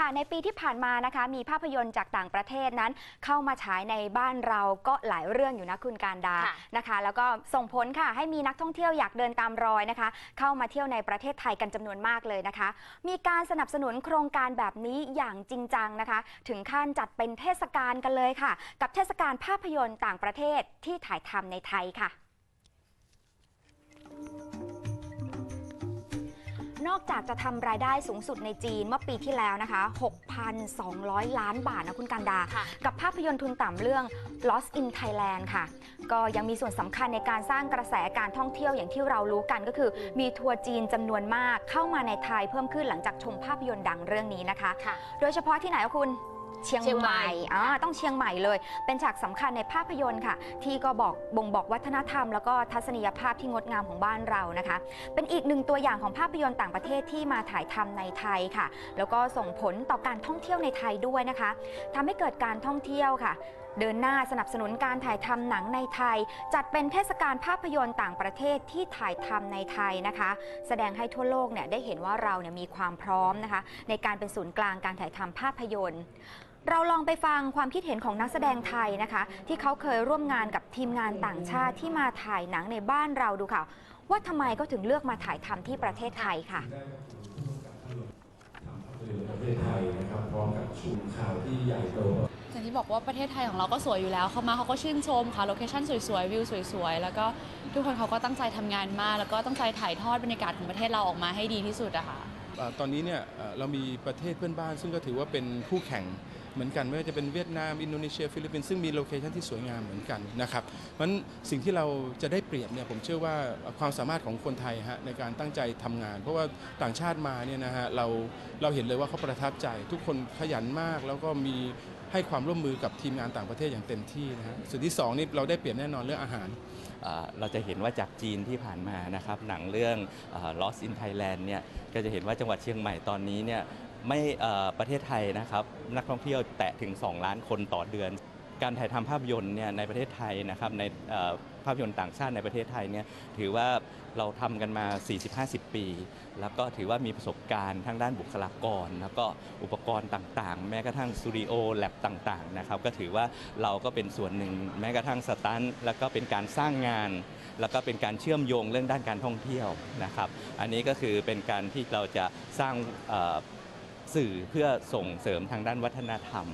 ค่ะในปีที่ผ่านมานะคะ มีภาพยนตร์จากต่างประเทศนั้น เข้ามาฉายในบ้านเราก็หลายเรื่องอยู่นะคุณการดาค่ะ นะคะ แล้วก็ส่งผลค่ะ ให้มีนักท่องเที่ยวอยากเดินตามรอยนะคะ เข้ามาเที่ยวในประเทศไทยกันจำนวนมากเลยนะคะ มีการสนับสนุนโครงการแบบนี้อย่างจริงจังนะคะ ถึงขั้นจัดเป็นเทศกาลกันเลยค่ะ กับเทศกาลภาพยนตร์ต่างประเทศที่ถ่ายทำในไทยค่ะ นอกจากจะทำรายได้สูงสุดในจีนเมื่อปีที่แล้วนะคะ 6,200 ล้านบาทนะคุณการดาค่ะกับภาพยนตร์ทุนต่ำเรื่อง Lost in Thailand ค่ะ ก็ยังมีส่วนสำคัญในการสร้างกระแสการท่องเที่ยวอย่างที่เรารู้กันก็คือ มีทัวร์จีนจำนวนมากเข้ามาในไทยเพิ่มขึ้นหลังจากชมภาพยนตร์ดังเรื่องนี้นะคะค่ะโดยเฉพาะที่ไหนอะคุณ เชียงเชียงใหใหม่ม่อ่าต้องเชียงใหม่เลย เป็นฉากสำคัญในภาพยนตร์ค่ะ ที่ก็บอกบ่งบอกวัฒนธรรม แล้วก็ทัศนียภาพที่งดงามของบ้านเรานะคะ เป็นอีกหนึ่งตัวอย่างของภาพยนตร์ต่างประเทศที่มาถ่ายทำในไทยค่ะ แล้วก็ส่งผลต่อการท่องเที่ยวในไทยด้วยนะคะทำให้เกิดการท่องเที่ยวค่ะ เดินหน้าสนับสนุนการถ่ายทำหนังในไทย จัดเป็นเทศกาลภาพยนตร์ต่างประเทศที่ถ่ายทำในไทยนะคะ แสดงให้ทั่วโลกเนี่ยได้เห็นว่าเราเนี่ยมีความพร้อมนะคะ ในการเป็นศูนย์กลางการถ่ายทำภาพยนตร์เราลองไปฟังความคิดเห็นของนักแสดงไทยนะคะ ที่เขาเคยร่วมงานกับทีมงานต่างชาติที่มาถ่ายหนังในบ้านเราดูค่ะ ว่าทำไมก็ถึงเลือกมาถ่ายทำที่ประเทศไทยค่ะทำภาพยนตร์ประเทศไทยนะครับพร้อมกับชูข่าวที่ใหญ่โต อย่างที่บอกว่าประเทศไทยของเราก็สวยอยู่แล้ว เขามาเขาก็ชื่นชมค่ะ โลเคชั่นสวยๆ วิวสวยๆ แล้วก็ทุกคนเขาก็ตั้งใจทำงานมาก แล้วก็ตั้งใจถ่ายทอดบรรยากาศของประเทศเราออกมาให้ดีที่สุดอะค่ะ อ่าตอนนี้เนี่ยเอ่อเรามีประเทศเพื่อนบ้าน ซึ่งก็ถือว่าเป็นคู่แข่งเหมือนกันไม่ว่าจะเป็นเวียดนาม อินโดนีเซีย ฟิลิปปินส์ซึ่งมีโลเคชันที่สวยงามเหมือนกันนะครับเพราะฉะนั้นสิ่งที่เราจะได้เปรียบเนี่ยผมเชื่อว่าความสามารถของคนไทยฮะในการตั้งใจทำงาน เพราะว่าต่างชาติมาเนี่ยนะฮะเราเราเห็นเลยว่าเขาประทับใจ ทุกคนขยันมากแล้วก็มี ให้ความร่วมมือกับทีมงานต่างประเทศอย่างเต็มที่นะฮะส่วนที่สองนี่เราได้เปรียบแน่นอนเรื่องอาหาร เราจะเห็นว่าจากจีนที่ผ่านมานะครับหนังเรื่อง Lost in Thailand เนี่ยก็จะเห็นว่าจังหวัดเชียงใหม่ตอนนี้เนี่ยไม่ประเทศไทยนะครับนักท่องเที่ยวแตะถึง 2 ล้านคนต่อเดือน การถ่ายทำภาพยนตร์เนี่ยในประเทศไทยนะครับในภาพยนตร์ต่างชาติในประเทศไทยเนี่ยถือว่าเราทำกันมา 40-50 ปี แล้วก็ถือว่ามีประสบการณ์ทางด้านบุคลากร แล้วก็อุปกรณ์ต่างๆ แม้กระทั่งสตูดิโอแลบต่างๆนะครับก็ถือว่าเราก็เป็นส่วนหนึ่ง แม้กระทั่งสตันแล้วก็เป็นการสร้างงาน แล้วก็เป็นการเชื่อมโยงเรื่องด้านการท่องเที่ยวนะครับ อันนี้ก็คือเป็นการที่เราจะสร้างสื่อเพื่อส่งเสริมทางด้านวัฒนธรรม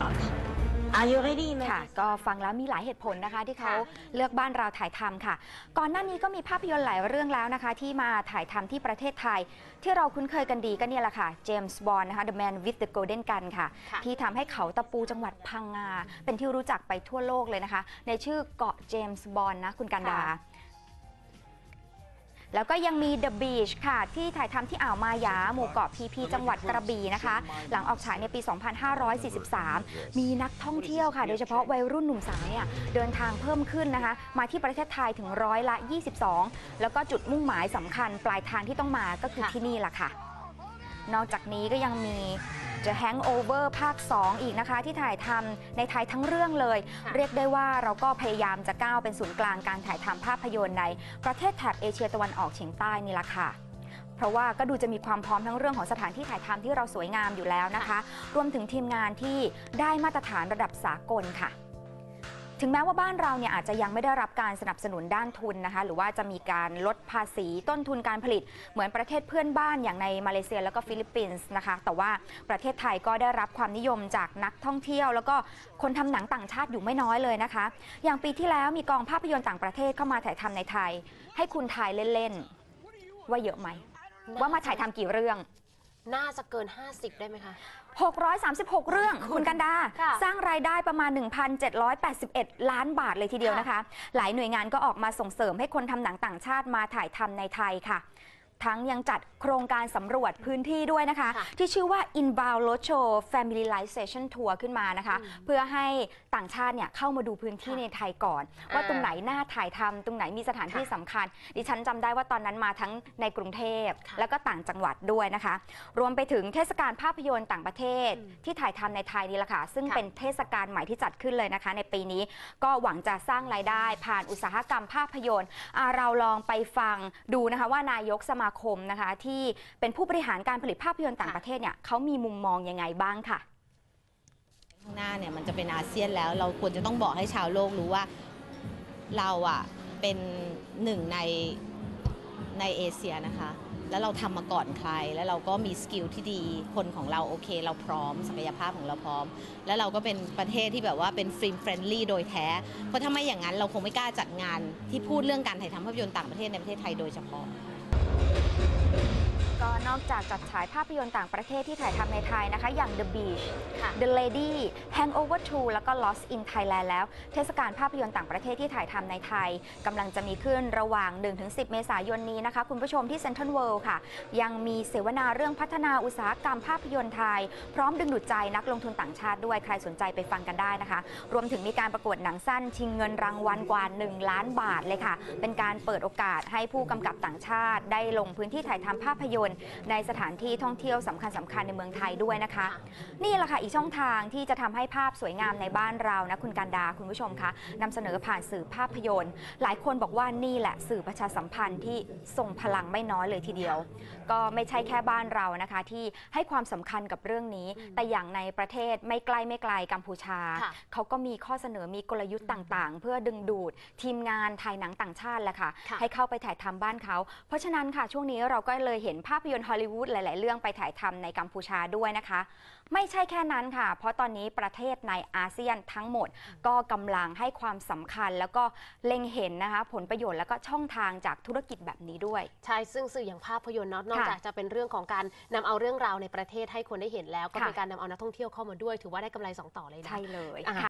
Are you ready ไหมค่ะ ก็ฟังแล้วมีหลายเหตุผลนะคะ ที่เขาค่ะเลือกบ้านเราถ่ายทำค่ะ ก่อนหน้านี้ก็มีภาพยนตร์หลายเรื่องแล้วนะคะ ที่มาถ่ายทำที่ประเทศไทย ที่เราคุ้นเคยกันดีก็เนี่ยแหละค่ะเจมส์บอนด์นะคะ The Man with the Golden Gun ค่ะค่ะที่ทำให้เขาตะปูจังหวัดพังงา เป็นที่รู้จักไปทั่วโลกเลยนะคะ ในชื่อเกาะเจมส์บอนด์นะคุณกันดา แล้วก็ยังมี The Beach ค่ะ ที่ถ่ายทำที่อ่าวมายา หมู่เกาะพีพีจังหวัดกระบี่นะคะ หลังออกฉายในปี 2543 มีนักท่องเที่ยวค่ะ โดยเฉพาะวัยรุ่นหนุ่มสาวเนี่ยเดินทางเพิ่มขึ้นนะคะ มาที่ประเทศไทยถึงร้อยละ 22 แล้วก็จุดมุ่งหมายสำคัญปลายทางที่ต้องมาก็คือที่นี่แหละค่ะ นอกจากนี้ก็ยังมี The Hangover ภาค 2 อีกนะคะ ที่ถ่ายทำในไทยทั้งเรื่องเลยค่ะเรียกได้ว่าเราก็พยายามจะก้าวเป็นศูนย์กลางการถ่ายทำภาพยนตร์ในประเทศแถบเอเชียตะวันออกเฉียงใต้นี่แหละค่ะเพราะว่าก็ดูจะมีความพร้อมทั้งเรื่องของสถานที่ถ่ายทำที่เราสวยงามอยู่แล้วนะคะ รวมถึงทีมงานที่ได้มาตรฐานระดับสากลค่ะ ถึงแม้ว่าบ้านเราเนี่ยอาจจะยังไม่ได้รับการสนับสนุนด้านทุนนะคะหรือว่าจะมีการลดภาษีต้นทุนการผลิต เหมือนประเทศเพื่อนบ้านอย่างในมาเลเซียแล้วก็ฟิลิปปินส์นะคะ แต่ว่าประเทศไทยก็ได้รับความนิยมจากนักท่องเที่ยว แล้วก็คนทำหนังต่างชาติอยู่ไม่น้อยเลยนะคะ อย่างปีที่แล้วมีกองภาพยนตร์ต่างประเทศเข้ามาถ่ายทำในไทย ให้คุณทายเล่นๆว่าเยอะไหมว่ามาถ่ายทำกี่เรื่อง น่าจะเกิน 50 ได้ไหมคะ 636 เรื่องคุณกันดาค่ะสร้างรายได้ประมาณ 1,781 ล้านบาทเลยทีเดียวนะคะ หลายหน่วยงานก็ออกมาส่งเสริมให้คนทำหนังต่างชาติมาถ่ายทำในไทยค่ะ ทั้งยังจัดโครงการสำรวจพื้นที่ด้วยนะคะค่ะที่ชื่อว่า Inbound Roadshow Familiarization Tour ขึ้นมานะคะ เพื่อให้ต่างชาติเนี่ยเข้ามาดูพื้นที่ค่ะในไทยก่อนว่าอ่าตรงไหนน่าถ่ายทำตรงไหนมีสถานที่ค่ะสำคัญ ดิฉันจำได้ว่าตอนนั้นมาทั้งในกรุงเทพค่ะแล้วก็ต่างจังหวัดด้วยนะคะ รวมไปถึงเทศกาลภาพยนตร์ต่างประเทศอืมที่ถ่ายทำในไทยนี่แหละค่ะซึ่งค่ะเป็นเทศกาลใหม่ที่จัดขึ้นเลยนะคะ ในปีนี้ก็หวังจะสร้างรายได้ ผ่านอุตสาหกรรมภาพยนตร์อ่าเราลองไปฟังดูนะคะว่านายกสมามาคมนะคะ ที่เป็นผู้บริหารการผลิตภาพยนตร์ต่างค่ะประเทศเนี่ยเขามีมุมมองยังไงบ้างค่ะ ข้างหน้าเนี่ยมันจะเป็นอาเซียนแล้ว เราควรจะต้องบอกให้ชาวโลกรู้ว่าเราอะเป็นหนึ่งในในเอเชียนะคะ แล้วเราทำมาก่อนใคร แล้วเราก็มีสกิลที่ดี คนของเราโอเค เราพร้อม ศักยภาพของเราพร้อม แล้วเราก็เป็นประเทศที่แบบว่าเป็นฟิล์มเฟรนลี่โดยแท้ เพราะถ้าไม่อย่างนั้นเราคงไม่กล้าจัดงานที่พูดเรื่องการถ่ายทำภาพยนตร์ต่างประเทศในประเทศไทยโดยเฉพาะก็ นอกจากจัดฉายภาพยนตร์ต่างประเทศที่ถ่ายทำในไทยนะคะ อย่าง The Beach ค่ะ The Lady Hangover 2 แล้วก็ Lost in Thailand แล้ว เทศกาลภาพยนตร์ต่างประเทศที่ถ่ายทำในไทยกำลังจะมีขึ้นระหว่าง 1-10 เมษายนนี้นะคะ คุณผู้ชมที่ Central World ค่ะ ยังมีเสวนาเรื่องพัฒนาอุตสาหกรรมภาพยนตร์ไทย พร้อมดึงดูดใจนักลงทุนต่างชาติด้วยใครสนใจไปฟังกันได้นะคะ รวมถึงมีการประกวดหนังสั้น ชิงเงินรางวัลกว่า 1 ล้านบาทเลยค่ะ เป็นการเปิดโอกาสให้ผู้กำกับต่างชาติ ได้ลงพื้นที่ถ่ายทำภาพยนตร์ในสถานที่ท่องเที่ยวสำคัญสำคัญในเมืองไทยด้วยนะคะ นี่แหละค่ะอีกช่องทางที่จะทำให้ภาพสวยงามในบ้านเรานะคุณการดาคุณผู้ชมคะนำเสนอผ่านสื่อภาพยนตร์ หลายคนบอกว่านี่แหละสื่อประชาสัมพันธ์ที่ทรงพลังไม่น้อยเลยทีเดียว ก็ไม่ใช่แค่บ้านเรานะคะ ที่ให้ความสำคัญกับเรื่องนี้ แต่อย่างในประเทศไม่ใกล้ไม่ไกลกัมพูชาค่ะเขาก็มีข้อเสนอมีกลยุทธ์ต่างๆ เพื่อดึงดูดทีมงานถ่ายหนังต่างชาติแหละค่ะค่ะให้เข้าไปถ่ายทำบ้านเขา เพราะฉะนั้นค่ะช่วงนี้เราก็เลยเห็นภาพยนตร์ฮอลลีวูดหลาย ๆ เรื่องไปถ่ายทำในกัมพูชาด้วยนะคะ ไม่ใช่แค่นั้นค่ะ เพราะตอนนี้ประเทศในอาเซียนทั้งหมด ก็กำลังให้ความสำคัญแล้วก็เล็งเห็นนะคะผลประโยชน์แล้วก็ช่องทางจากธุรกิจแบบนี้ด้วย ใช่ซึ่งสื่ออย่างภาพยนตร์เนาะนอกค่ะจากจะเป็นเรื่องของการนำเอาเรื่องราวในประเทศให้คนได้เห็นแล้ว ก็ค่ะเป็นการนำเอานักท่องเที่ยวเข้ามาด้วย ถือว่าได้กำไรสองต่อเลยนะใช่เลยอะค่ะ